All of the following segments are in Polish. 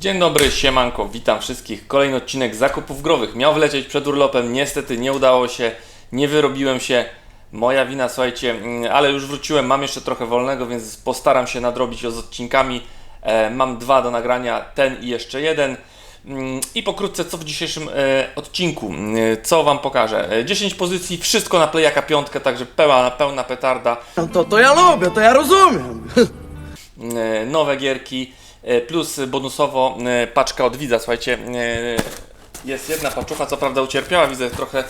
Dzień dobry, siemanko, witam wszystkich. Kolejny odcinek zakupów growych. Miał wlecieć przed urlopem, niestety nie udało się, nie wyrobiłem się. Moja wina, słuchajcie, mm, ale już wróciłem, mam jeszcze trochę wolnego, więc postaram się nadrobić z odcinkami. E, mam dwa do nagrania, ten i jeszcze jeden. Mm, I pokrótce, co w dzisiejszym e, odcinku, mm, co Wam pokażę. E, 10 pozycji, wszystko na playaka piątkę, także pełna, pełna petarda. To, to ja lubię, to ja rozumiem. e, nowe gierki, e, plus bonusowo e, paczka od widza. Słuchajcie, e, jest jedna paczucha, co prawda ucierpiała, widzę trochę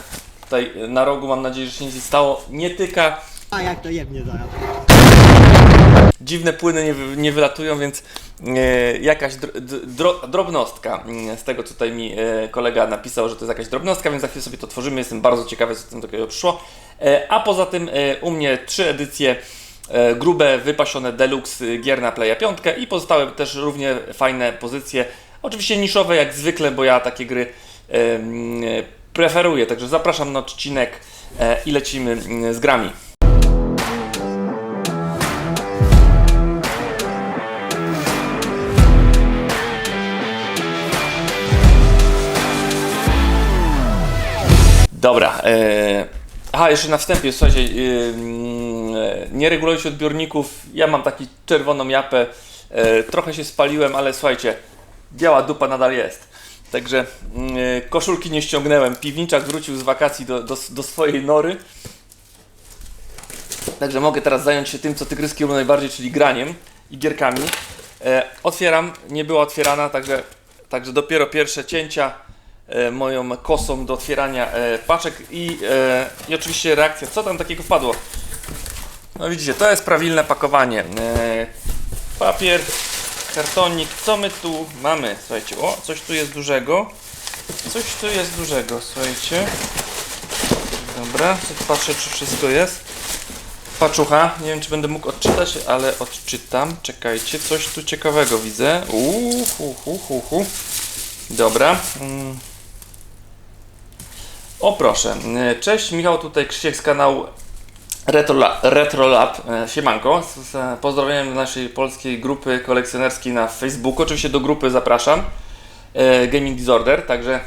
tutaj na rogu, mam nadzieję, że się nic nie stało. Nie tyka, A jak to jebnie zaraz? dziwne płyny nie, nie wylatują, więc e, jakaś dr, d- dro, drobnostka. mm, Z tego co tutaj mi e, kolega napisał, że to jest jakaś drobnostka, więc za chwilę sobie to tworzymy. Jestem bardzo ciekawy, co tam takiego przyszło. E, a poza tym e, u mnie trzy edycje e, grube, wypasione deluxe e, gier na Playa 5 i pozostałe też równie fajne pozycje. Oczywiście niszowe jak zwykle, bo ja takie gry e, e, preferuję. Także zapraszam na odcinek e, i lecimy mm, z grami. Dobra. E... Aha, jeszcze na wstępie, słuchajcie, nie regulujcie odbiorników. Ja mam taki czerwoną japę. E, trochę się spaliłem, ale słuchajcie, biała dupa nadal jest. Także yy, koszulki nie ściągnęłem. Piwniczak wrócił z wakacji do, do, do swojej nory. Także mogę teraz zająć się tym, co tygryski lubią najbardziej, czyli graniem i gierkami. E, otwieram, nie była otwierana, także, także dopiero pierwsze cięcia e, moją kosą do otwierania e, paczek i, e, i oczywiście reakcja. Co tam takiego wpadło? No widzicie, to jest prawilne pakowanie. E, papier, kartonik, co my tu mamy? Słuchajcie, o, coś tu jest dużego. Coś tu jest dużego, słuchajcie. Dobra, patrzę czy wszystko jest. Paczucha, nie wiem czy będę mógł odczytać, ale odczytam. Czekajcie, coś tu ciekawego widzę. Uuu, hu, hu, hu, hu. Dobra. Mm. O proszę, E, cześć Michał, tutaj Krzysiek z kanału Retro, La- Retro Lab. E, Siemanko, z, z pozdrowieniem naszej polskiej grupy kolekcjonerskiej na Facebooku. Oczywiście do grupy zapraszam. E, Gaming Disorder, także e,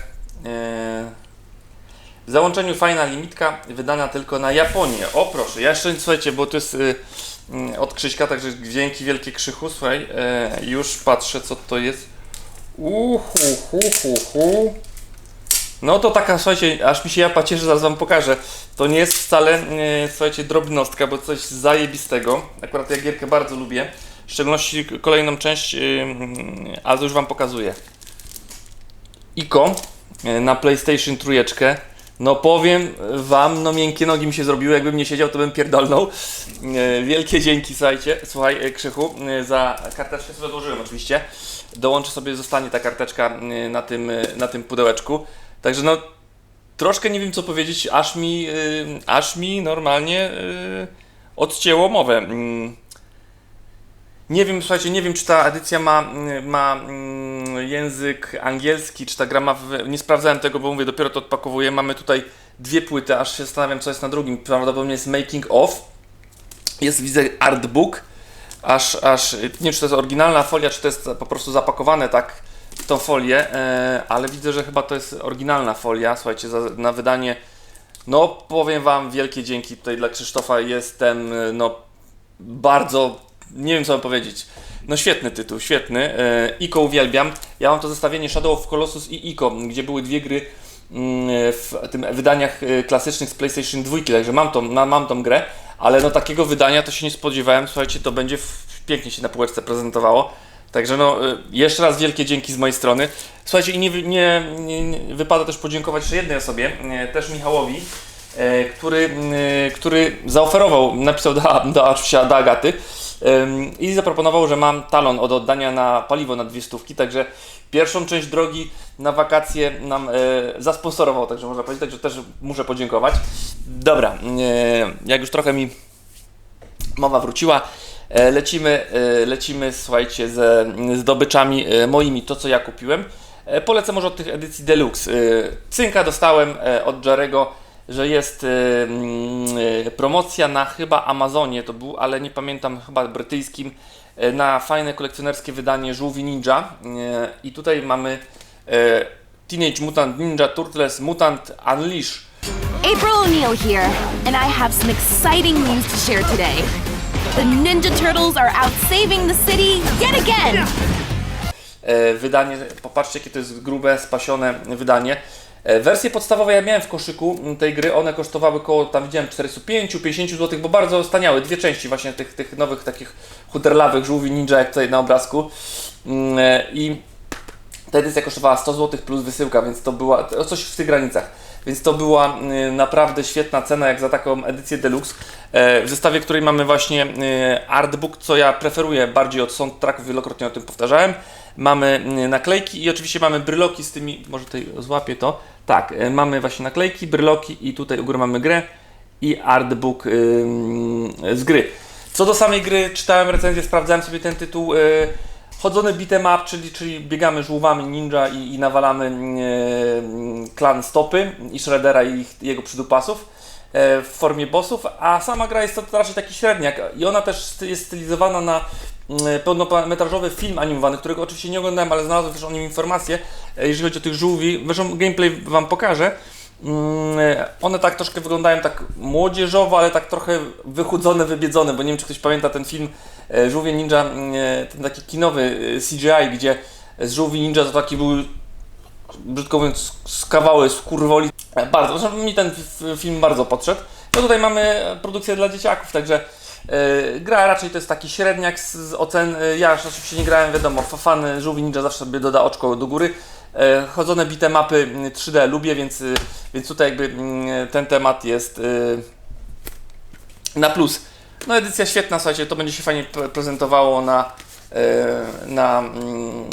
w załączeniu fajna limitka, wydana tylko na Japonię. O proszę, ja jeszcze słuchajcie, bo to jest y, od Krzyśka, także dzięki wielkie Krzychu, słuchaj, e, już patrzę co to jest. Uhu, hu, hu, hu. No to taka, słuchajcie, aż mi się japa cieszy, zaraz wam pokażę. To nie jest wcale, e, słuchajcie, drobnostka, bo coś zajebistego. Akurat ja gierkę bardzo lubię. W szczególności kolejną część, y, ale to już wam pokazuję. Iko e, na PlayStation trójeczkę. No powiem wam, no miękkie nogi mi się zrobiły, jakbym nie siedział, to bym pierdolnął. E, Wielkie dzięki, słuchajcie, słuchaj e, Krzychu, e, za karteczkę sobie odłożyłem oczywiście. Dołączę sobie, zostanie ta karteczka e, na tym, e, na tym pudełeczku. Także no, troszkę nie wiem co powiedzieć, aż mi, e, aż mi normalnie e, odcięło mowę. Mm. Nie wiem, słuchajcie, nie wiem, czy ta edycja ma, mm, ma mm, język angielski, czy ta gra ma. W... Nie sprawdzałem tego, bo mówię, dopiero to odpakowuję. Mamy tutaj dwie płyty, aż się zastanawiam, co jest na drugim. Prawdopodobnie jest Making of. Jest, widzę, artbook. Aż, aż. Nie wiem, czy to jest oryginalna folia, czy to jest po prostu zapakowane tak tą folię, e, ale widzę, że chyba to jest oryginalna folia. Słuchajcie, za, na wydanie. No, powiem Wam wielkie dzięki tutaj dla Krzysztofa. Jestem, e, no, bardzo, nie wiem co mam powiedzieć. No świetny tytuł, świetny. E, Ico uwielbiam. Ja mam to zestawienie Shadow of Colossus i Ico, gdzie były dwie gry mm, w tym wydaniach klasycznych z PlayStation 2, także mam tą, ma- mam tą grę, ale no takiego wydania to się nie spodziewałem. Słuchajcie, to będzie pięknie się na półeczce prezentowało. Także no, e, jeszcze raz wielkie dzięki z mojej strony. Słuchajcie, i nie, nie, nie, wypada też podziękować jeszcze jednej osobie, e, też Michałowi, e, który, który zaoferował, napisał do, do, oczywiście do Agaty i zaproponował, że mam talon od oddania na paliwo na dwie stówki, także pierwszą część drogi na wakacje nam zasponsorował, także można powiedzieć, także też muszę podziękować. Dobra, jak już trochę mi mowa wróciła. E, Lecimy, e, lecimy, słuchajcie, ze zdobyczami e, moimi, to co ja kupiłem. Polecę może od tych edycji Deluxe. Cynka dostałem od Jarego, że jest mm, promocja na chyba Amazonie to był, ale nie pamiętam, chyba brytyjskim, na fajne kolekcjonerskie wydanie Żółwi Ninja. I tutaj mamy Teenage Mutant Ninja Turtles Mutant Unleash. April O'Neil here, and I have some exciting news to share today. The Ninja Turtles are out saving the city yet again! e, wydanie, popatrzcie jakie to jest grube, spasione wydanie. E, Wersje podstawowe ja miałem w koszyku tej gry, one kosztowały około, tam widziałem 45-50 zł, bo bardzo staniały, dwie części właśnie tych, tych nowych takich chuderlawych żółwi ninja jak tutaj na obrazku. Mm, e, I ta edycja kosztowała 100 zł plus wysyłka, więc to była coś w tych granicach. Więc to była y, naprawdę świetna cena jak za taką edycję deluxe. E, w zestawie, której mamy właśnie y, artbook, co ja preferuję bardziej od soundtracków, wielokrotnie o tym powtarzałem. Mamy y, naklejki i oczywiście mamy bryloki z tymi, może tutaj złapię to. Tak, mamy właśnie naklejki, bryloki i tutaj u góry mamy grę i artbook z gry. Co do samej gry, czytałem recenzję, sprawdzałem sobie ten tytuł. Chodzony beat'em up, czyli, czyli biegamy żółwami ninja i, i nawalamy e, klan Stopy i Shreddera i ich, jego przydupasów e, w formie bossów, a sama gra jest to raczej taki średniak i ona też jest stylizowana na mm, pełnometrażowy film animowany, którego oczywiście nie oglądałem, ale znalazłem też o nim informacje, e, jeżeli chodzi o tych żółwi. Zresztą gameplay Wam pokażę. One tak troszkę wyglądają tak młodzieżowo, ale tak trochę wychudzone, wybiedzone, bo nie wiem czy ktoś pamięta ten film Żółwie Ninja, mm, e, ten taki kinowy e, CGI, gdzie z Żółwi Ninja to taki był brzydko mówiąc skawały, skurwoli. E, Bardzo, zresztą mi ten film bardzo podszedł. No tutaj mamy produkcję dla dzieciaków, także e, gra raczej to jest taki średniak z, z ocen. E, ja oczywiście nie grałem, wiadomo, fa- fan Żółwi Ninja zawsze sobie doda oczko do góry. E, chodzone bite mapy mm, 3D lubię, więc, więc tutaj jakby mm, ten temat jest na plus. No edycja świetna, słuchajcie, to będzie się fajnie pre- prezentowało na, e, na, mm,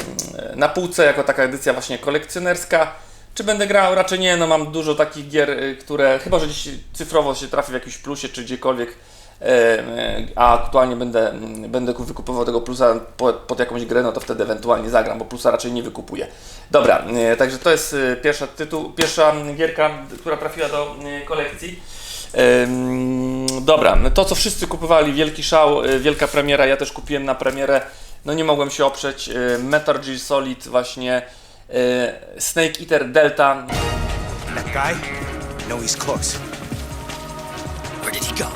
na półce, jako taka edycja właśnie kolekcjonerska. Czy będę grał? Raczej nie, no mam dużo takich gier, y, które chyba, że gdzieś cyfrowo się trafi w jakimś plusie, czy gdziekolwiek, e, a aktualnie będę, mm, będę wykupywał tego plusa pod, jakąś grę, no to wtedy ewentualnie zagram, bo plusa raczej nie wykupuję. Dobra, e, także to jest e, pierwsza tytuł, pierwsza gierka, która trafiła do kolekcji. Dobra, no to co wszyscy kupowali, wielki szał, y, wielka premiera, ja też kupiłem na premierę, no nie mogłem się oprzeć, y, Metal Gear Solid właśnie, y, Snake Eater Delta, That guy? No, he's close. Where did he go?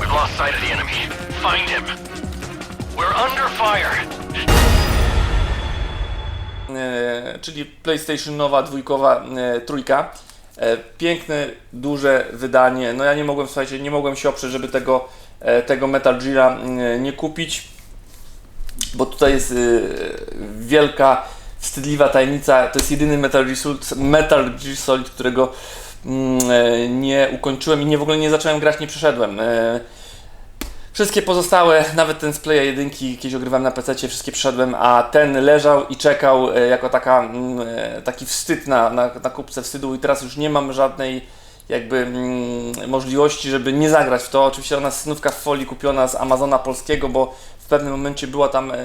We've lost sight of the enemy. Find him. We're under fire. czyli PlayStation nowa, dwójkowa, trójka. E, Piękne, duże wydanie. No ja nie mogłem, słuchajcie, nie mogłem się oprzeć, żeby tego, e, tego Metal Geara nie kupić. bo tutaj jest y, wielka, wstydliwa tajemnica. To jest jedyny Metal Gear Solid, Metal Gear Solid którego e, nie ukończyłem i nie w ogóle nie zacząłem grać, nie przeszedłem. Wszystkie pozostałe, nawet ten z Playa 1 kiedyś ogrywałem na PC, wszystkie przeszedłem, a ten leżał i czekał e, jako taka, mm, e, taki wstyd na, na, na kupce wstydu i teraz już nie mam żadnej jakby mm, możliwości, żeby nie zagrać w to. Oczywiście ona jest snówka w folii kupiona z Amazona polskiego, bo w pewnym momencie była tam e,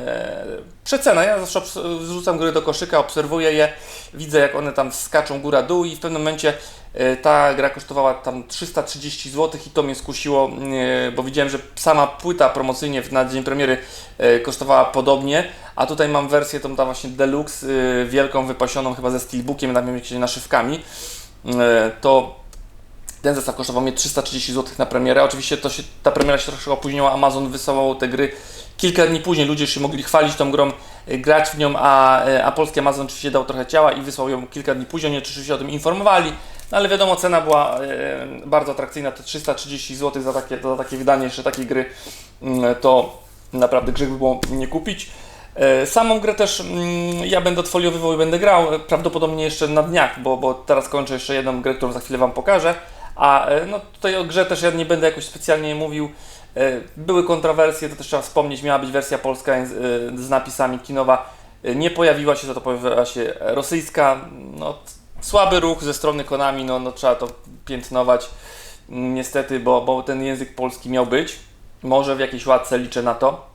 przecena. Ja zawsze wrzucam gry do koszyka, obserwuję je, widzę jak one tam skaczą góra-dół i w pewnym momencie e, ta gra kosztowała tam 330 zł i to mnie skusiło, e, bo widziałem, że sama płyta promocyjnie na dzień premiery e, kosztowała podobnie, a tutaj mam wersję tą tam właśnie deluxe, e, wielką, wypasioną chyba ze steelbookiem, tam jakimiś naszywkami. E, To ten zestaw kosztował mnie 330 zł na premierę. Oczywiście to się, ta premiera się troszkę opóźniła. Amazon wysyłał te gry kilka dni później. Ludzie się mogli chwalić tą grą, y, grać w nią, a, y, a polski Amazon oczywiście dał trochę ciała i wysłał ją kilka dni później. Oni oczywiście o tym informowali. No ale wiadomo, cena była y, bardzo atrakcyjna. To 330 zł za takie, za takie wydanie jeszcze takiej gry. y, To naprawdę grzech by było nie kupić. E, Samą grę też mm, ja będę odfoliowywał i będę grał, e, prawdopodobnie jeszcze na dniach, bo, bo teraz kończę jeszcze jedną grę, którą za chwilę Wam pokażę. A e, no tutaj o grze też ja nie będę jakoś specjalnie mówił. E, Były kontrowersje, to też trzeba wspomnieć, miała być wersja polska e, z napisami kinowa. Nie pojawiła się, za to pojawiła się rosyjska. No, słaby ruch ze strony Konami, no, no trzeba to piętnować mm, niestety, bo, bo ten język polski miał być. Może w jakiejś łatce liczę na to.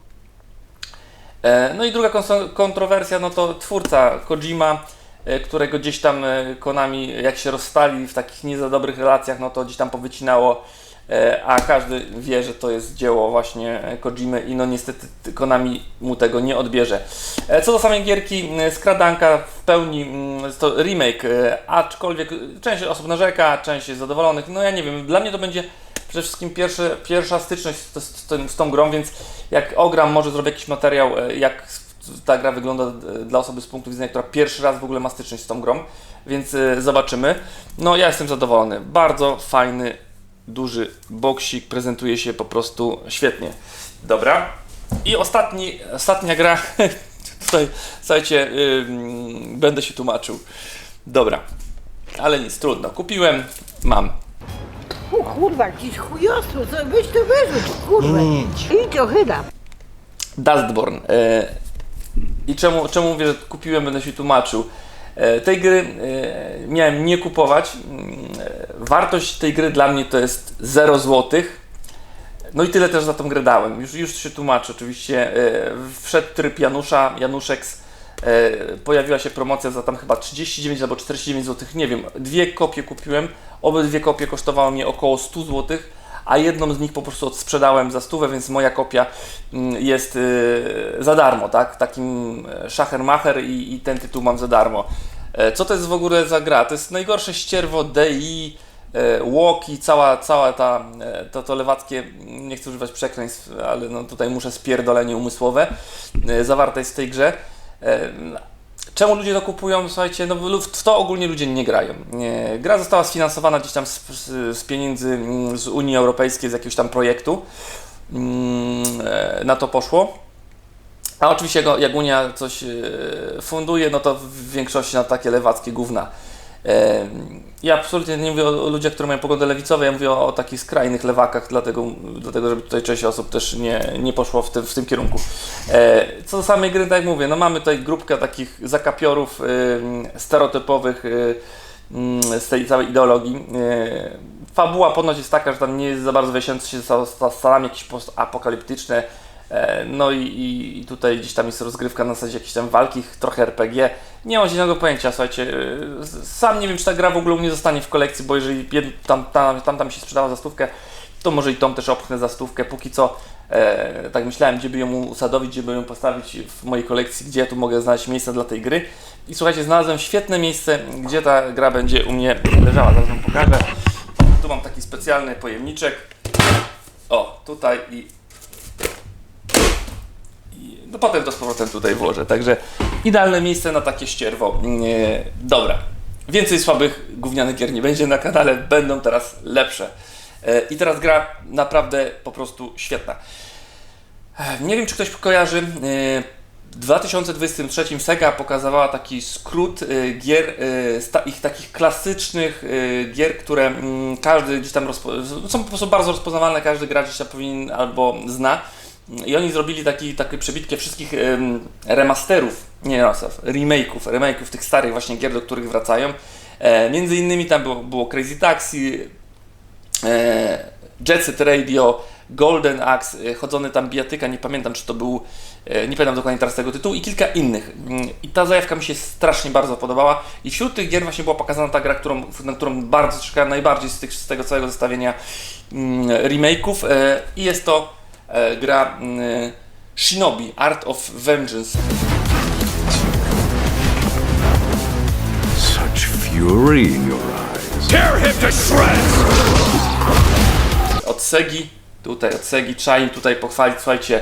No i druga kontrowersja, no to twórca Kojima, którego gdzieś tam e, Konami, jak się rozstali w takich nie za dobrych relacjach, no to gdzieś tam powycinało e, a każdy wie, że to jest dzieło właśnie Kojimy i no niestety Konami mu tego nie odbierze. E, Co do samej gierki, skradanka w pełni mm, to remake, e, aczkolwiek część osób narzeka, część jest zadowolonych, no ja nie wiem, dla mnie to będzie przede wszystkim pierwsze, pierwsza styczność z, z, z tą grą, więc jak ogram, może zrobię jakiś materiał, e, jak ta gra wygląda e, dla osoby z punktu widzenia, która pierwszy raz w ogóle ma styczność z tą grą, więc e, zobaczymy. No ja jestem zadowolony, bardzo fajny, duży boksik, prezentuje się po prostu świetnie. Dobra. I ostatni, ostatnia gra, tutaj słuchajcie, ym, będę się tłumaczył. Dobra, ale nic, trudno. Kupiłem, mam. O kurwa, jakiś chujostwo, co, weź to wyrzuć, kurwa. Idź ochyda. Dustborn. E, I czemu, czemu mówię, że kupiłem, będę się tłumaczył. E, tej gry e, miałem nie kupować. Mm, e, Wartość tej gry dla mnie to jest 0 zł. No i tyle też za tą grę dałem. Już, już się tłumaczę. Oczywiście wszedł tryb Janusza, Januszeks. E, pojawiła się promocja za tam chyba 39 albo 49 zł. Nie wiem. Dwie kopie kupiłem. Obydwie kopie kosztowały mnie około 100 zł a jedną z nich po prostu odsprzedałem za stówę, więc moja kopia mm, jest y, za darmo, tak? Takim e, szachermacher i, i ten tytuł mam za darmo. E, Co to jest w ogóle za gra? To jest najgorsze ścierwo DI, e, Łoki, cała, cała ta, to, to lewackie, nie chcę używać przekleństw, ale no tutaj muszę spierdolenie umysłowe, zawarte jest w tej grze. Czemu ludzie to kupują? Słuchajcie, no w to ogólnie ludzie nie grają. Nie. Gra została sfinansowana gdzieś tam z, z, pieniędzy mm, z Unii Europejskiej, z jakiegoś tam projektu. Mm, e, Na to poszło. A oczywiście jak Unia coś e, funduje, no to w większości na takie lewackie gówna. E, Ja absolutnie nie mówię o ludziach, które mają poglądy lewicowe, ja mówię o, takich skrajnych lewakach, dlatego, dlatego żeby tutaj część osób też nie, nie poszło w tym, w tym kierunku. E, Co do samej gry, tak jak mówię, no mamy tutaj grupkę takich zakapiorów y, stereotypowych y, mm, z tej całej ideologii. Y, Fabuła ponoć jest taka, że tam nie jest za bardzo wysiąc się za za salami jakieś postapokaliptyczne. E, No i, i, tutaj gdzieś tam jest rozgrywka na zasadzie jakiejś tam walki, trochę RPG. Nie mam zielonego pojęcia, słuchajcie. s- Sam nie wiem, czy ta gra w ogóle u mnie zostanie w kolekcji, bo jeżeli tam, tam, tam, tam się sprzedała za stówkę, to może i tą też opchnę za stówkę. Póki co, e, tak myślałem, gdzie by ją usadowić, gdzie by ją postawić w mojej kolekcji, gdzie ja tu mogę znaleźć miejsce dla tej gry. I słuchajcie, znalazłem świetne miejsce, gdzie ta gra będzie u mnie leżała. Zaraz wam pokażę. Tu mam taki specjalny pojemniczek. O, tutaj i no potem to z powrotem tutaj włożę. Także idealne miejsce na takie ścierwo. Dobra. Więcej słabych gównianych gier nie będzie na kanale, będą teraz lepsze. E, I teraz gra naprawdę po prostu świetna. E, Nie wiem, czy ktoś kojarzy. e, W 2023 Sega pokazywała taki skrót gier, ich takich klasycznych gier, które mm, każdy gdzieś tam są po prostu bardzo rozpoznawalne, każdy gracz gdzieś tam powinien albo zna. I oni zrobili taki, takie przebitkę wszystkich em, remasterów, nie remasterów, remake'ów, remake'ów tych starych właśnie gier, do których wracają. E, między innymi tam było, było Crazy Taxi, e, Jet Set Radio, Golden Axe, e, chodzony tam bijatyka, nie pamiętam czy to był, e, nie pamiętam dokładnie teraz tego tytułu i kilka innych. Mm, I ta zajawka mi się strasznie bardzo podobała i wśród tych gier właśnie była pokazana ta gra, którą, na którą bardzo czekałem najbardziej z, tych, z tego całego zestawienia mm, remake'ów e, i jest to gra mm, Shinobi, Art of Vengeance. Such fury in your eyes. Tear him to shreds! od Segi, tutaj od Segi trzeba im tutaj pochwalić, słuchajcie,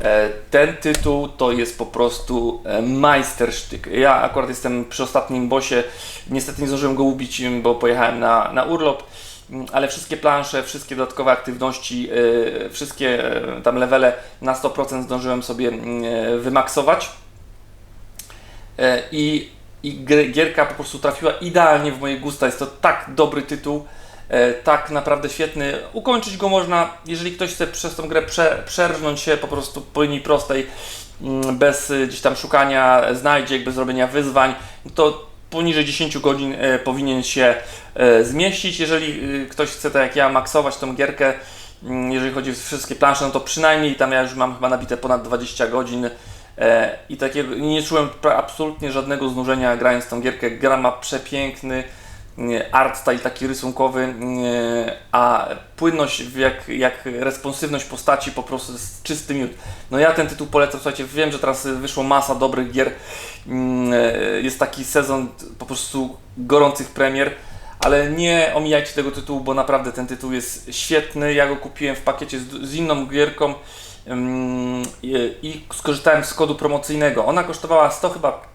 e, ten tytuł to jest po prostu e, majstersztyk. Ja akurat jestem przy ostatnim bossie, niestety nie zdążyłem go ubić, bo pojechałem na, na urlop, ale wszystkie plansze, wszystkie dodatkowe aktywności, e, wszystkie e, tam levele na 100% zdążyłem sobie m, e, wymaksować. E, I, i gierka po prostu trafiła idealnie w moje gusta. Jest to tak dobry tytuł, e, tak naprawdę świetny. Ukończyć go można, jeżeli ktoś chce przez tą grę prze, przerżnąć się po prostu po linii prostej, mm, bez y, gdzieś tam szukania znajdziek, bez robienia wyzwań, to poniżej 10 godzin e, powinien się e, zmieścić. Jeżeli y, ktoś chce, tak jak ja, maksować tą gierkę, mm, jeżeli chodzi o wszystkie plansze, no to przynajmniej tam ja już mam chyba nabite ponad 20 godzin e, i takiego nie czułem absolutnie żadnego znużenia grając tą gierkę. Gra ma przepiękny art style taki rysunkowy, a płynność, jak, jak responsywność postaci po prostu jest czysty miód. No ja ten tytuł polecam, słuchajcie, wiem, że teraz wyszło masa dobrych gier, Mm, e, jest taki sezon po prostu gorących premier, ale nie omijajcie tego tytułu, bo naprawdę ten tytuł jest świetny. Ja go kupiłem w pakiecie z, z inną gierką i, i skorzystałem z kodu promocyjnego. Ona kosztowała 100 chyba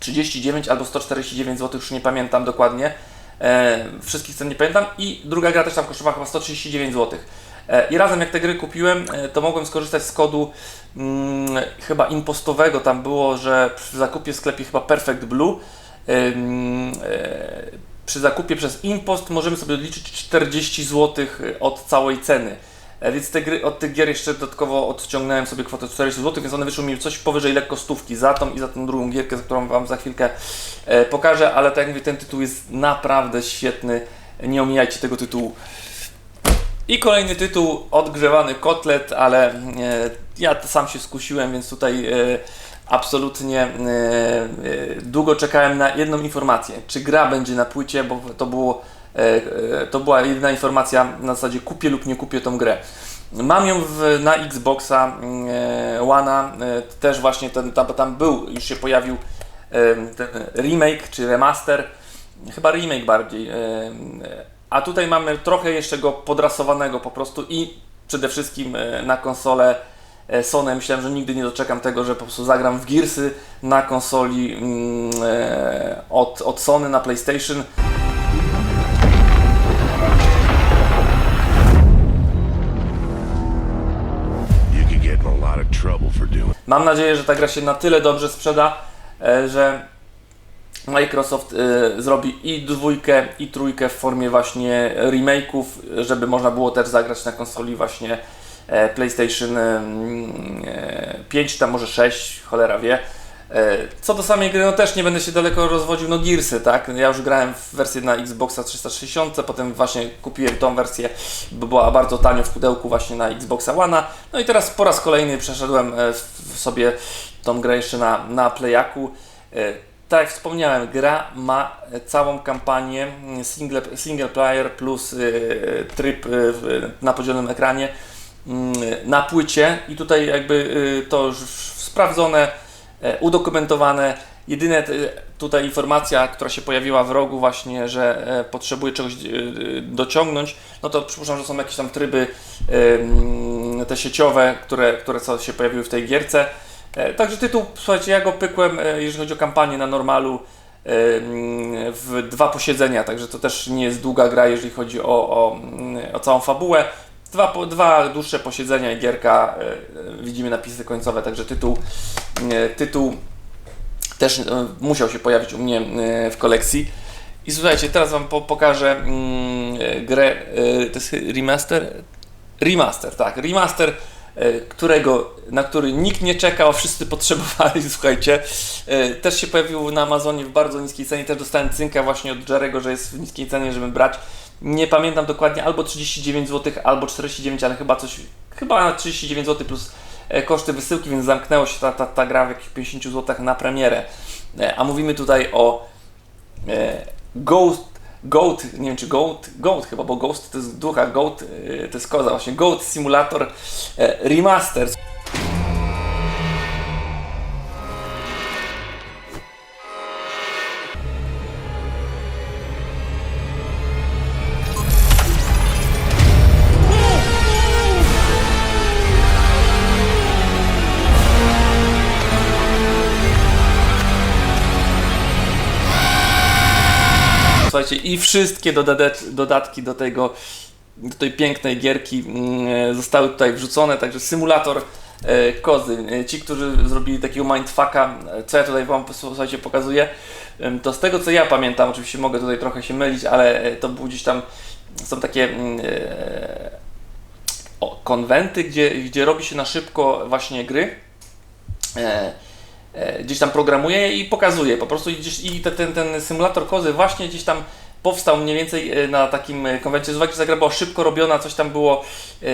39 albo 149 zł, już nie pamiętam dokładnie. E, wszystkich cen nie pamiętam. I druga gra też tam kosztowała chyba 139 zł. E, I razem jak te gry kupiłem, e, to mogłem skorzystać z kodu mm, chyba impostowego. Tam było, że przy zakupie w sklepie chyba Perfect Blue e, przy zakupie przez impost możemy sobie odliczyć 40 zł od całej ceny. E, Więc te gry, od tych gier jeszcze dodatkowo odciągnąłem sobie kwotę 40 zł, więc one wyszły mi coś powyżej lekko stówki za tą i za tą drugą gierkę, którą Wam za chwilkę e, pokażę, ale tak jak mówię, ten tytuł jest naprawdę świetny. Nie omijajcie tego tytułu. I kolejny tytuł, odgrzewany kotlet, ale e, ja sam się skusiłem, więc tutaj absolutnie długo czekałem na jedną informację, czy gra będzie na płycie, bo to było to była jedyna informacja na zasadzie kupię lub nie kupię tą grę. Mam ją w, na Xboxa e, One'a, e, też właśnie ten, tam, tam był, już się pojawił e, ten remake czy remaster, chyba remake bardziej. e, e, A tutaj mamy trochę jeszcze go podrasowanego po prostu i przede wszystkim e, na konsolę e, Sony. Myślałem, że nigdy nie doczekam tego, że po prostu zagram w Gearsy na konsoli mm, e, od, od Sony na PlayStation. Mam nadzieję, że ta gra się na tyle dobrze sprzeda, e, że Microsoft e, zrobi i dwójkę, i trójkę w formie właśnie remake'ów, żeby można było też zagrać na konsoli właśnie e, PlayStation e, mm, 5, tam może 6, cholera wie. E, Co do samej gry, no też nie będę się daleko rozwodził, no Gearsy, tak? Ja już grałem w wersję na Xboxa 360, potem właśnie kupiłem tą wersję, bo była bardzo tanio w pudełku właśnie na Xboxa One'a. No i teraz po raz kolejny przeszedłem e, sobie tą grę jeszcze na, na Playaku. E, Tak jak wspomniałem, gra ma całą kampanię mm, single, single player plus tryb na podzielonym ekranie mm, na płycie i tutaj jakby to już sprawdzone, udokumentowane. Jedyne t- tutaj informacja, która się pojawiła w rogu właśnie, że e, potrzebuje czegoś e, e, dociągnąć, no to przypuszczam, że są jakieś tam tryby e, te sieciowe, które, które co się pojawiły w tej gierce. E, Także tytuł, słuchajcie, ja go pykłem, e, jeżeli chodzi o kampanię na normalu, e, w dwa posiedzenia, także to też nie jest długa gra, jeżeli chodzi o, o, o całą fabułę. Dwa, dwa dłuższe posiedzenia i gierka, e, e, widzimy napisy końcowe, także tytuł, e, tytuł też musiał się pojawić u mnie w kolekcji. I słuchajcie, teraz Wam po, pokażę mm, grę, to jest remaster? Remaster, tak, remaster, którego, na który nikt nie czekał, wszyscy potrzebowali, słuchajcie. Też się pojawił na Amazonie w bardzo niskiej cenie, też dostałem cynka właśnie od Jerego, że jest w niskiej cenie, żeby brać. Nie pamiętam dokładnie, albo 39 zł, albo 49, ale chyba coś, chyba 39 zł plus e, koszty wysyłki, więc zamknęło się ta, ta, ta gra w jakichś 50 zł na premierę. E, A mówimy tutaj o e, Ghost, Goat, nie wiem czy Goat, Goat chyba, bo Ghost to jest ducha, Goat e, to jest koza właśnie, Goat Simulator Remaster. Wszystkie dodatki do tego, do tej pięknej gierki mm, zostały tutaj wrzucone, także symulator e, kozy. E, Ci, którzy zrobili takiego mindfucka, e, co ja tutaj Wam słuchajcie, pokazuję, to z tego co ja pamiętam, oczywiście mogę tutaj trochę się mylić, ale to był gdzieś tam, są takie mm, o, konwenty, gdzie, gdzie robi się na szybko właśnie gry. Gdzieś tam programuje je i pokazuje po prostu gdzieś, i te, ten, ten symulator kozy właśnie gdzieś tam powstał mniej więcej e, na takim e, konwencie, z uwagi, że gra była szybko robiona, coś tam było e,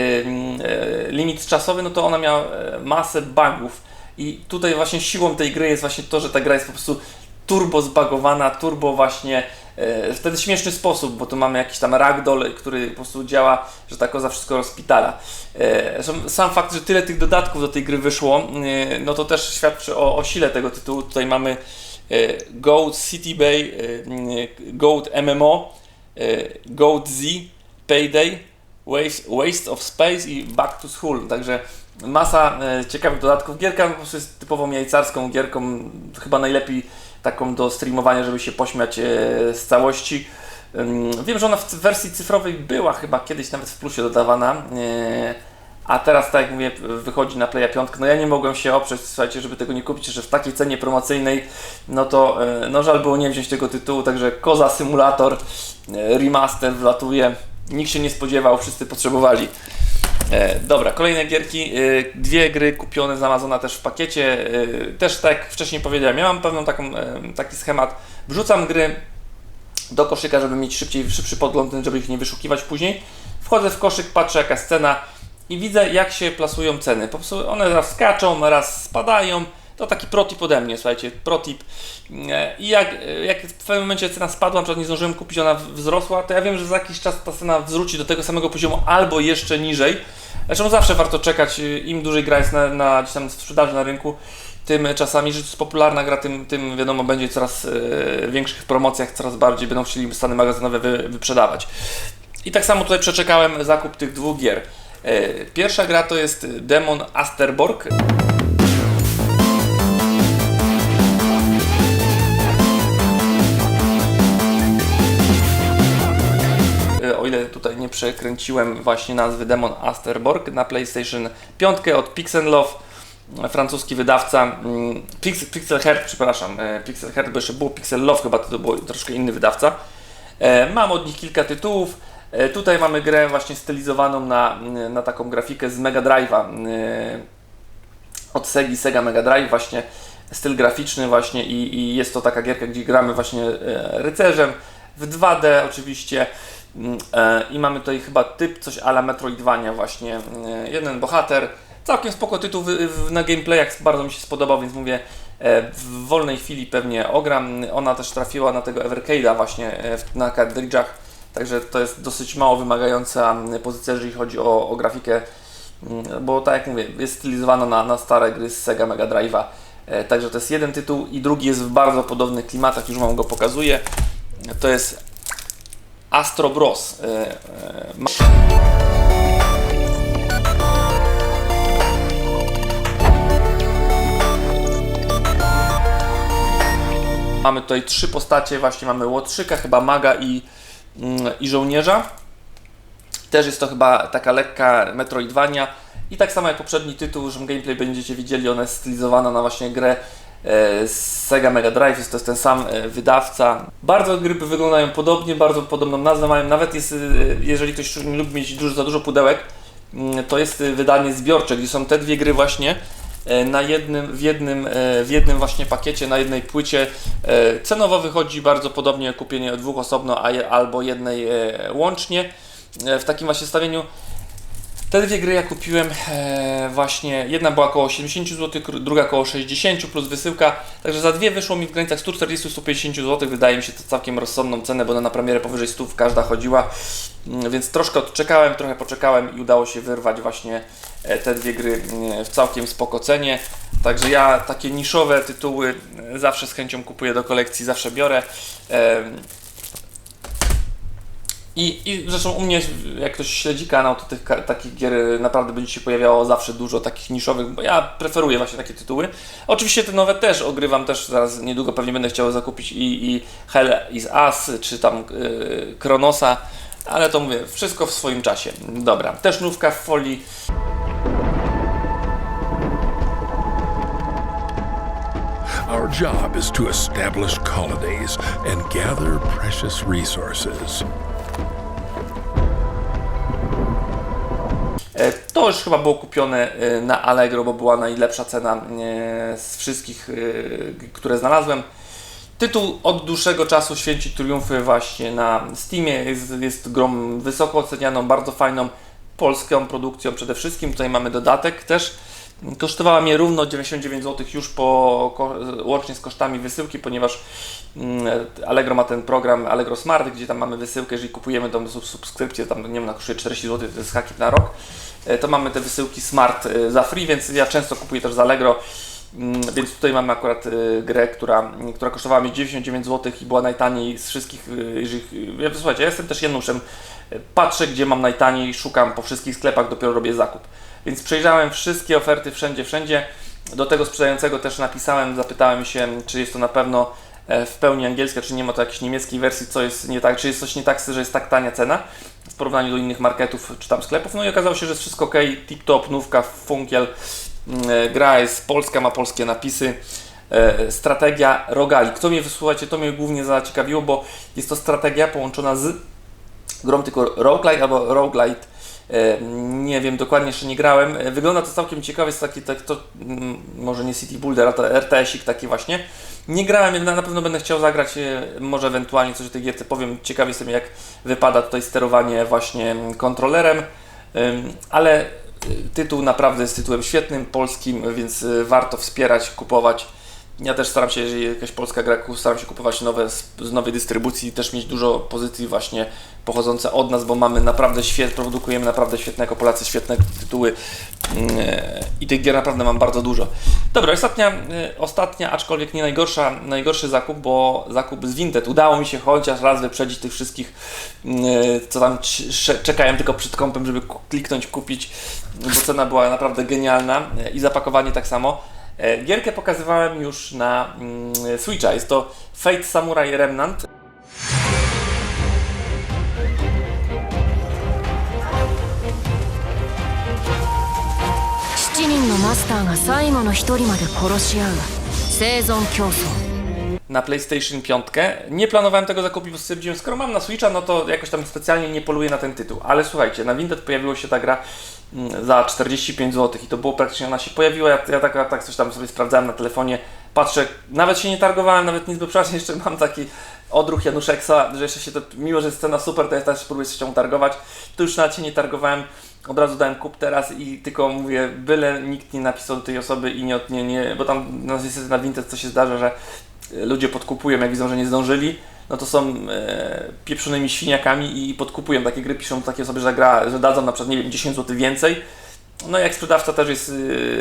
limit czasowy, no to ona miała masę bugów i tutaj właśnie siłą tej gry jest właśnie to, że ta gra jest po prostu turbo zbagowana, turbo właśnie w ten śmieszny sposób, bo tu mamy jakiś tam ragdoll, który po prostu działa, że tak za wszystko rozpitala. Sam fakt, że tyle tych dodatków do tej gry wyszło, no to też świadczy o, o sile tego tytułu. Tutaj mamy Goat City Bay, e, Goat MMO, e, Goat Z, Payday, Waste, of Space i Back to School. Także masa e, ciekawych dodatków. Gierka po prostu jest typową jajcarską gierką, chyba najlepiej taką do streamowania, żeby się pośmiać e, z całości. Wiem, że ona w wersji cyfrowej była chyba kiedyś nawet w plusie dodawana. A teraz, tak jak mówię, wychodzi na Playa 5. No ja nie mogłem się oprzeć, słuchajcie, żeby tego nie kupić, że w takiej cenie promocyjnej, no to e, no żal było nie wziąć tego tytułu, także Koza Simulator e, Remaster wlatuje. Nikt się nie spodziewał, wszyscy potrzebowali. E, dobra, kolejne gierki. E, dwie gry kupione z Amazona też w pakiecie. E, też tak jak wcześniej powiedziałem, ja mam pewną taką, e, taki schemat. Wrzucam gry do koszyka, żeby mieć szybciej, szybszy podgląd, żeby ich nie wyszukiwać później. Wchodzę w koszyk, patrzę jaka scena i widzę jak się plasują ceny. Po prostu one raz skaczą, raz spadają. To taki protip ode mnie, słuchajcie, protip. E, I jak, e, jak w pewnym momencie cena spadła, na przykład nie zdążyłem kupić, ona wzrosła, to ja wiem, że za jakiś czas ta cena wróci do tego samego poziomu albo jeszcze niżej. Zresztą zawsze warto czekać, e, im dłużej gra jest na, na gdzieś tam sprzedaży na rynku, tym czasami, że jest popularna gra, tym, tym wiadomo będzie coraz e, większych promocjach, coraz bardziej będą chcieli stany magazynowe wy, wyprzedawać. I tak samo tutaj przeczekałem zakup tych dwóch gier. E, Pierwsza gra to jest Demon Asterborg. E, o ile tutaj nie przekręciłem właśnie nazwy Demon Asterborg na PlayStation 5 od Pixel Love, francuski wydawca, mm, Pix, Pixel Heart, przepraszam, e, Pixel Heart, bo jeszcze było Pixel Love, chyba to był troszkę inny wydawca. Mam od nich kilka tytułów. E, Tutaj mamy grę właśnie stylizowaną na, na taką grafikę z Mega Drive'a. E, od Segi, Sega Mega Drive, właśnie styl graficzny właśnie i, i jest to taka gierka, gdzie gramy właśnie e, rycerzem w 2D oczywiście. Mm, i mamy tutaj chyba typ coś ala Metroidvania właśnie, jeden bohater, całkiem spoko tytuł na gameplayach, bardzo mi się spodobał, więc mówię w wolnej chwili pewnie ogram, ona też trafiła na tego Evercade'a właśnie na kartridżach, także to jest dosyć mało wymagająca mm, pozycja, jeżeli chodzi o, o grafikę Mm, bo tak jak mówię, jest stylizowana na, na stare gry z Sega Mega Drive'a. E, Także to jest jeden tytuł i drugi jest w bardzo podobnych klimatach, już Wam go pokazuję. To jest Astro Bros. E, e, ma- Mamy tutaj trzy postacie, właśnie mamy Łotrzyka, chyba Maga i, i Żołnierza. Też jest to chyba taka lekka Metroidvania. I tak samo jak poprzedni tytuł, że gameplay będziecie widzieli, ona jest stylizowana na właśnie grę e, z Sega Mega Drive, jest to ten sam e, wydawca. Bardzo gry wyglądają podobnie, bardzo podobną nazwę mają. Nawet jest, e, jeżeli ktoś nie lubi mieć dużo, za dużo pudełek, mm, to jest wydanie zbiorcze, gdzie są te dwie gry właśnie na jednym, w, jednym, e, w jednym właśnie pakiecie, na jednej płycie. E, Cenowo wychodzi bardzo podobnie kupienie dwóch osobno, albo jednej e, łącznie. E, W takim właśnie stawieniu te dwie gry ja kupiłem e, właśnie, jedna była około 70 zł, druga około 60 plus wysyłka, także za dwie wyszło mi w granicach 140-150 zł, wydaje mi się to całkiem rozsądną cenę, bo na premierę powyżej 100 każda chodziła, więc troszkę odczekałem, trochę poczekałem i udało się wyrwać właśnie e, te dwie gry mm, w całkiem spoko cenie, także ja takie niszowe tytuły e, zawsze z chęcią kupuję do kolekcji, zawsze biorę. I, I zresztą u mnie, jak ktoś śledzi kanał, to tych takich gier naprawdę będzie się pojawiało zawsze dużo, takich niszowych, bo ja preferuję właśnie takie tytuły. Oczywiście te nowe też ogrywam, też zaraz niedługo pewnie będę chciał zakupić i, i Hell is Us, czy tam yy, Kronosa, ale to mówię, wszystko w swoim czasie. Dobra, też nówka w folii. Our job is to establish colonies and gather precious resources. E, To już chyba było kupione e, na Allegro, bo była najlepsza cena e, z wszystkich, które znalazłem. Tytuł od dłuższego czasu święci triumfy właśnie na Steamie. Jest, jest grą wysoko ocenianą, bardzo fajną, polską produkcją przede wszystkim. Tutaj mamy dodatek też Kosztowała mnie równo 99 zł już po, łącznie z kosztami wysyłki, ponieważ mm, Allegro ma ten program Allegro Smart, gdzie tam mamy wysyłkę, jeżeli kupujemy tą sub- subskrypcję, tam nie wiem, na kosztuje 40 zł, to jest hakiem na rok, e, to mamy te wysyłki Smart e, za free, więc ja często kupuję też z Allegro. Mm, Więc tutaj mamy akurat y, grę, która, która kosztowała mi 99 zł i była najtaniej z wszystkich. y, Jeżeli, ja, słuchajcie, ja jestem też Januszem. Y, Patrzę, gdzie mam najtaniej, szukam po wszystkich sklepach, dopiero robię zakup. Więc przejrzałem wszystkie oferty wszędzie, wszędzie. Do tego sprzedającego też napisałem, zapytałem się, czy jest to na pewno e, w pełni angielskie, czy nie ma to jakiejś niemieckiej wersji, co jest nie tak, czy jest coś nie tak, że jest tak tania cena w porównaniu do innych marketów czy tam sklepów. No i okazało się, że jest wszystko ok, tip-top, nówka, funkiel. E, Gra jest polska, ma polskie napisy. E, Strategia Rogali. Kto mnie wysłuchajcie, to mnie głównie zaciekawiło, bo jest to strategia połączona z grą tylko roguelite albo roguelite. E, Nie wiem, dokładnie jeszcze nie grałem. Wygląda to całkiem ciekawe, jest taki, tak, to, mm, może nie City Builder, a to RTS-ik taki właśnie. Nie grałem, na pewno będę chciał zagrać, może ewentualnie coś o tej gierce powiem. Ciekawie jestem jak wypada tutaj sterowanie właśnie kontrolerem, ale tytuł naprawdę jest tytułem świetnym, polskim, więc y, warto wspierać, kupować. Ja też staram się, jeżeli jakaś polska gra, staram się kupować nowe z, nowej dystrybucji, też mieć dużo pozycji właśnie pochodzące od nas, bo mamy naprawdę świetne, produkujemy naprawdę świetne, jako Polacy, świetne tytuły mm, i tych gier naprawdę mam bardzo dużo. Dobra, ostatnia, y, ostatnia, aczkolwiek nie najgorsza, najgorszy zakup, bo zakup z Vinted. Udało mi się chociaż raz wyprzedzić tych wszystkich, y, co tam cze- czekają tylko przed kąpem, żeby kliknąć, kupić, bo cena była naprawdę genialna i zapakowanie tak samo. E, Gierkę pokazywałem już na mm, Switcha. Jest to Fate Samurai Remnant. 7人のマスターが最後の1人まで殺し合う生存競争 na PlayStation 5. Nie planowałem tego zakupić, bo stwierdziłem, skoro mam na Switcha, no to jakoś tam specjalnie nie poluję na ten tytuł. Ale słuchajcie, na Vinted pojawiła się ta gra mm, za 45 zł i to było praktycznie, ona się pojawiła, ja, ja tak, tak coś tam sobie sprawdzałem na telefonie, patrzę, nawet się nie targowałem, nawet nic, bo przepraszam, jeszcze mam taki odruch Januszeksa, że jeszcze się to, mimo że jest cena super, to ja też spróbuję się tą targować, to już nawet się nie targowałem, od razu dałem kup teraz i tylko mówię, byle nikt nie napisał tej osoby i nie, nie, nie bo tam no, niestety na Vinted co się zdarza, że ludzie podkupują, jak widzą, że nie zdążyli, no to są e, pieprzonymi świniakami i podkupują takie gry, piszą takie osoby, że gra, że dadzą na przykład, nie wiem, 10 zł więcej. No jak sprzedawca też jest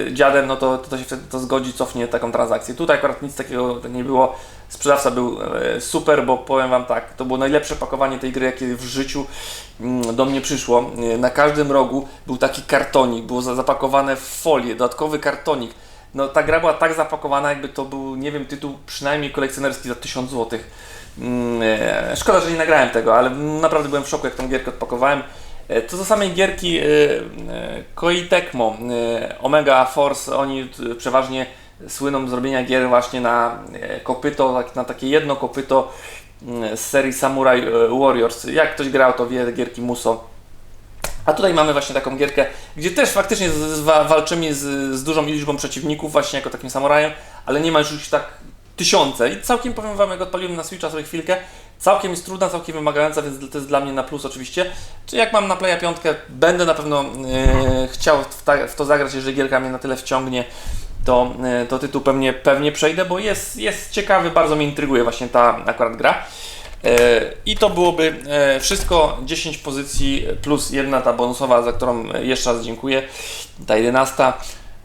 e, dziadem, no to, to, się wtedy to zgodzi, cofnie taką transakcję. Tutaj akurat nic takiego nie było. Sprzedawca był e, super, bo powiem Wam tak, to było najlepsze pakowanie tej gry, jakie w życiu mm, do mnie przyszło. E, Na każdym rogu był taki kartonik, było za- zapakowane w folię, dodatkowy kartonik. No ta gra była tak zapakowana, jakby to był, nie wiem, tytuł przynajmniej kolekcjonerski za 1000 zł. Mm, e, Szkoda, że nie nagrałem tego, ale naprawdę byłem w szoku, jak tą gierkę odpakowałem. E, Co do samej gierki e, e, Koei Tecmo, e, Omega Force, oni przeważnie słyną z robienia gier właśnie na e, kopyto, tak- na takie jedno kopyto mm, z serii Samurai e, Warriors. Jak ktoś grał, to wie, gierki Muso. A tutaj mamy właśnie taką gierkę, gdzie też faktycznie z, z, wa- walczymy z, z dużą liczbą przeciwników, właśnie jako takim samurajem, ale nie ma już tak tysiące. I całkiem powiem Wam, jak odpaliłem na Switcha sobie chwilkę, całkiem jest trudna, całkiem wymagająca, więc to jest dla mnie na plus oczywiście. Czy jak mam na Playa 5, będę na pewno e, chciał w, ta, w to zagrać, jeżeli gierka mnie na tyle wciągnie, to, e, to tytuł pewnie, pewnie przejdę, bo jest, jest ciekawy, bardzo mnie intryguje właśnie ta akurat gra. E, I to byłoby e, wszystko. 10 pozycji plus jedna ta bonusowa, za którą jeszcze raz dziękuję. Ta 11.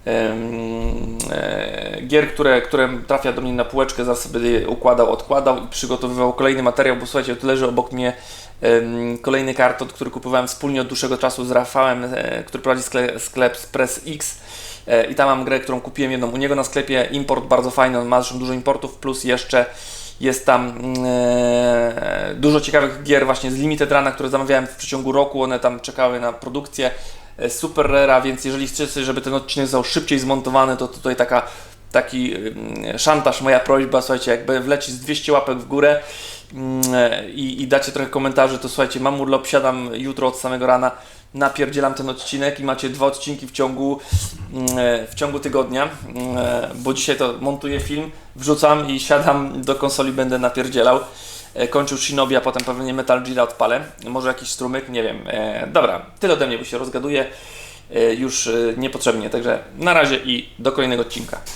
Em, e, Gier, które, które trafia do mnie na półeczkę, zaraz sobie układał, odkładał i przygotowywał kolejny materiał, bo słuchajcie, tu leży obok mnie kolejny karton, który kupowałem wspólnie od dłuższego czasu z Rafałem, e, który prowadzi sklep, sklep Press X. E, I tam mam grę, którą kupiłem jedną u niego na sklepie. Import bardzo fajny, on ma dużo importów, plus jeszcze jest tam e, dużo ciekawych gier właśnie z Limited Runa, które zamawiałem w przeciągu roku. One tam czekały na produkcję. E, Super Rara, więc jeżeli chcecie, żeby ten odcinek został szybciej zmontowany, to tutaj taka, taki mm, szantaż, moja prośba, słuchajcie, jakby wleci z 200 łapek w górę mm, e, i dacie trochę komentarzy, to słuchajcie, mam urlop, siadam jutro od samego rana, napierdzielam ten odcinek i macie dwa odcinki w ciągu, mm, e, w ciągu tygodnia, mm, e, bo dzisiaj to montuję film, wrzucam i siadam do konsoli, będę napierdzielał. E, Kończył Shinobi, a potem pewnie Metal Gear odpalę. Może jakiś strumyk, nie wiem. Dobra, tyle ode mnie, bo się rozgaduję. już niepotrzebnie. Także na razie i do kolejnego odcinka.